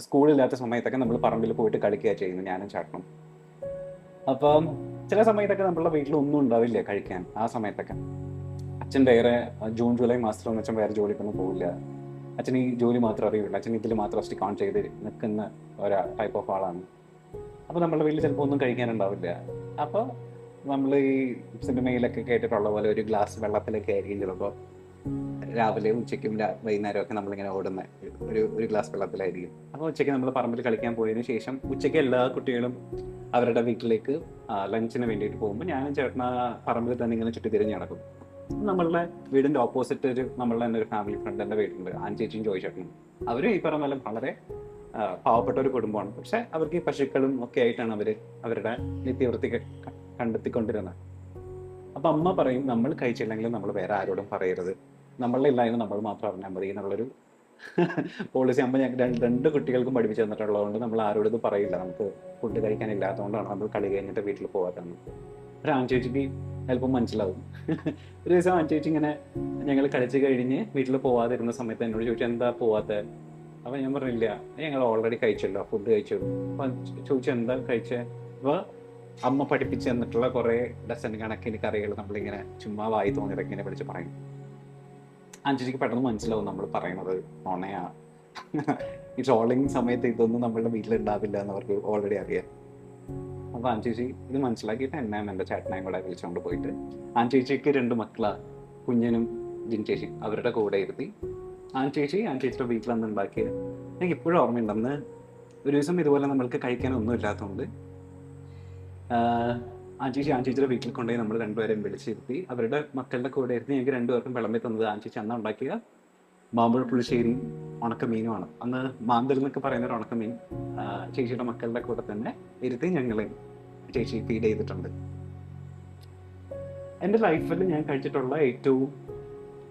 സ്കൂളില്ലാത്ത സമയത്തൊക്കെ നമ്മൾ പറമ്പിൽ പോയിട്ട് കളിക്കുക ചെയ്യുന്നു ഞാനും ചേട്ടനും. അപ്പം ചില സമയത്തൊക്കെ നമ്മളുടെ വീട്ടിൽ ഒന്നും ഉണ്ടാവില്ല കഴിക്കാൻ ആ സമയത്തൊക്കെ. അച്ഛൻ വേറെ ജൂൺ ജൂലൈ മാസത്തിലൊന്നും അച്ഛൻ വേറെ ജോലിക്കൊന്നും പോവില്ല. അച്ഛൻ ഈ ജോലി മാത്രം അറിയുള്ളൂ. അച്ഛൻ ഇതിൽ മാത്രം സ്റ്റിക്ക് ഓൺ ചെയ്ത് നിൽക്കുന്ന ഒരു ടൈപ്പ് ഓഫ് ആളാണ്. അപ്പോൾ നമ്മുടെ വീട്ടിൽ ചിലപ്പോൾ ഒന്നും കഴിക്കാനുണ്ടാവില്ല. അപ്പോൾ നമ്മൾ ഈ സിനിമയിലൊക്കെ കേട്ടിട്ടുള്ള പോലെ ഒരു ഗ്ലാസ് വെള്ളത്തിലൊക്കെ ആയിരിക്കും ചിലപ്പോൾ രാവിലെ ഉച്ചയ്ക്കും വൈകുന്നേരം വൈകുന്നേരവും ഒക്കെ നമ്മളിങ്ങനെ ഓടുന്ന ഒരു ഒരു ഗ്ലാസ് വെള്ളത്തിലായിരിക്കും. അപ്പോൾ ഉച്ചയ്ക്ക് നമ്മൾ പറമ്പിൽ കളിക്കാൻ പോയതിനു ശേഷം ഉച്ചയ്ക്ക് എല്ലാ കുട്ടികളും അവരുടെ വീട്ടിലേക്ക് ലഞ്ചിന് വേണ്ടിയിട്ട് പോകുമ്പോൾ ഞാനും ചേട്ടൻ പറമ്പിൽ തന്നെ ഇങ്ങനെ ചുറ്റി തിരിഞ്ഞ് നടക്കും. നമ്മളുടെ വീടിന്റെ ഓപ്പോസിറ്റ് ഒരു നമ്മളുടെ തന്നെ ഒരു ഫാമിലി ഫ്രണ്ട് എന്റെ വീടുണ്ട് ആൻചേച്ചിയും ജോയി ചേട്ടനും അവരും ഈ പറഞ്ഞ വളരെ പാവപ്പെട്ട ഒരു കുടുംബമാണ്. പക്ഷെ അവർക്ക് ഈ പശുക്കളും ഒക്കെ ആയിട്ടാണ് അവർ അവരുടെ നിത്യവൃത്തി കണ്ടെത്തിക്കൊണ്ടിരുന്നത്. അപ്പൊ അമ്മ പറയും നമ്മൾ കഴിച്ചില്ലെങ്കിൽ നമ്മൾ വേറെ ആരോടും പറയരുത്. നമ്മളുടെ ഇല്ലായ്മ നമ്മൾ മാത്രം അറിഞ്ഞാൽ മതി എന്നുള്ളൊരു പോളിസി അമ്മ ഞങ്ങൾക്ക് രണ്ട് കുട്ടികൾക്കും പഠിപ്പിച്ചു തന്നിട്ടുള്ളതുകൊണ്ട് നമ്മൾ ആരോടും ഇത് പറയില്ല. നമുക്ക് ഫുഡ് കഴിക്കാനില്ലാത്തതുകൊണ്ടാണ് നമ്മൾ കളി കഴിഞ്ഞിട്ട് വീട്ടിൽ പോകാത്തത് ഒരു ആൺചേച്ചിക്ക് ചിലപ്പോൾ മനസ്സിലാവും. ഒരു ദിവസം ആൺചേച്ചി ഇങ്ങനെ ഞങ്ങൾ കളിച്ച് കഴിഞ്ഞ് വീട്ടിൽ പോവാതിരുന്ന സമയത്ത് എന്നോട് ചോദിച്ചു എന്താ പോവാത്ത? അപ്പൊ ഞാൻ പറഞ്ഞില്ല ഞങ്ങൾ ഓൾറെഡി കഴിച്ചല്ലോ ഫുഡ് കഴിച്ചു അപ്പൊ ചോദിച്ചു എന്താ കഴിച്ചേ? അപ്പൊ അമ്മ പഠിപ്പിച്ചു തന്നിട്ടുള്ള കുറെ ഡസൻ കണക്കിന് കറികൾ നമ്മളിങ്ങനെ ചുമ്മാ വായി തോന്നിയത് ഇങ്ങനെ വിളിച്ച് പറയും. അഞ്ചിക്ക് പെട്ടെന്ന് മനസ്സിലാവും നമ്മൾ പറയുന്നത് ഓണയാ ഈ ട്രോളിങ് സമയത്ത് ഇതൊന്നും നമ്മളുടെ വീട്ടിലുണ്ടാവില്ല എന്ന് അവർക്ക് ഓൾറെഡി അറിയാം. അപ്പൊ അഞ്ചേച്ചി ഇത് മനസ്സിലാക്കിയിട്ട് എന്നെ എന്റെ ചേട്ടനെയും കൂടെ വിളിച്ചുകൊണ്ട് പോയിട്ട് ആൻചേച്ചിക്ക് രണ്ട് മക്കളാ കുഞ്ഞനും ജിൻചേച്ചി അവരുടെ കൂടെ ഇരുത്തി. ആൻചേച്ചി ആൻചേച്ചിയുടെ വീട്ടിൽ അന്ന് ഉണ്ടാക്കിയത് എനിക്ക് ഇപ്പോഴും ഓർമ്മയുണ്ട് അന്ന് ഒരു ദിവസം ഇതുപോലെ നമ്മൾക്ക് കഴിക്കാനൊന്നും ഇല്ലാത്തതുകൊണ്ട് ആൻചേച്ചി ആൻചേച്ചിയുടെ വീട്ടിൽ കൊണ്ടുപോയി നമ്മൾ രണ്ടുപേരെയും വിളിച്ചിരുത്തി. അവരുടെ മക്കളുടെ കൂടെ ഇരുന്ന് ഞങ്ങൾക്ക് രണ്ടുപേർക്കും വിളമ്പി തന്നത്. ആൻചേച്ചി അന്ന് ഉണ്ടാക്കിയ മാമ്പഴ പുളിശ്ശേരി ഉണക്കമീനുമാണ് അന്ന് മാന്തൽ എന്നൊക്കെ പറയുന്ന ഒരു ഉണക്കമീൻ ആ, ചേച്ചിയുടെ മക്കളുടെ കൂടെ തന്നെ ഇരുത്തി ഞങ്ങളെ ചേച്ചി ഫീഡ് ചെയ്തിട്ടുണ്ട്. എന്റെ ലൈഫിൽ ഞാൻ കഴിച്ചിട്ടുള്ള ഏറ്റവും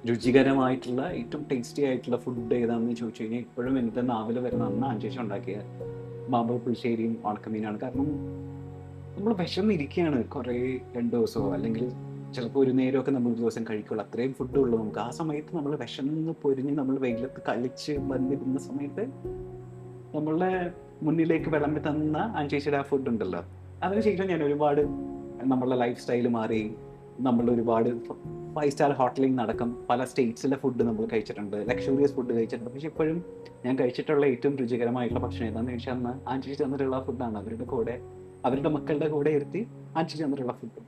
രുചികരമായിട്ടുള്ള ഏറ്റവും ടേസ്റ്റി ആയിട്ടുള്ള ഫുഡ് ഏതാണെന്ന് ചോദിച്ചു കഴിഞ്ഞാൽ ഇപ്പോഴും എന്റെ നാവിൽ വരുന്ന അന്ന് അഞ്ചേഷം ഉണ്ടാക്കിയ മാമ്പഴ പുളിശ്ശേരിയും ഉണക്കമീനാണ് കാരണം നമ്മൾ വിശന്നിരിക്കുകയാണ് കുറേ രണ്ട് ദിവസമോ അല്ലെങ്കിൽ ചിലപ്പോൾ ഒരു നേരമൊക്കെ നമ്മൾ ഒരു ദിവസം കഴിക്കുള്ളൂ. അത്രയും ഫുഡ് ഉള്ളൂ നമുക്ക്. ആ സമയത്ത് നമ്മൾ വിശന്ന് പൊരിഞ്ഞ് നമ്മൾ വെയിലത്ത് കളിച്ച് വന്നിരുന്ന സമയത്ത് നമ്മളുടെ മുന്നിലേക്ക് വിളമ്പി തന്ന അഞ്ചേച്ചിയുടെ ആ ഫുഡ് ഉണ്ടല്ലോ. അതിനുശേഷം ഞാൻ ഒരുപാട് നമ്മളുടെ ലൈഫ് സ്റ്റൈൽ മാറി. നമ്മൾ ഒരുപാട് ഫൈവ് സ്റ്റാർ ഹോട്ടലിൽ നടക്കും. പല സ്റ്റേറ്റ്സിലെ ഫുഡ് നമ്മൾ കഴിച്ചിട്ടുണ്ട്. ലക്ഷറിയസ് ഫുഡ് കഴിച്ചിട്ടുണ്ട്. പക്ഷെ ഇപ്പോഴും ഞാൻ കഴിച്ചിട്ടുള്ള ഏറ്റവും രുചികരമായിട്ടുള്ള ഭക്ഷണം ഏതാണെന്ന് ചോദിച്ചാൽ അന്ന് ആന്റി തന്നിട്ടുള്ള ഫുഡാണ് അവരുടെ കൂടെ അവരുടെ മക്കളുടെ കൂടെ ഇരുത്തി അഞ്ചു തന്നിട്ടുള്ള ഫുഡ്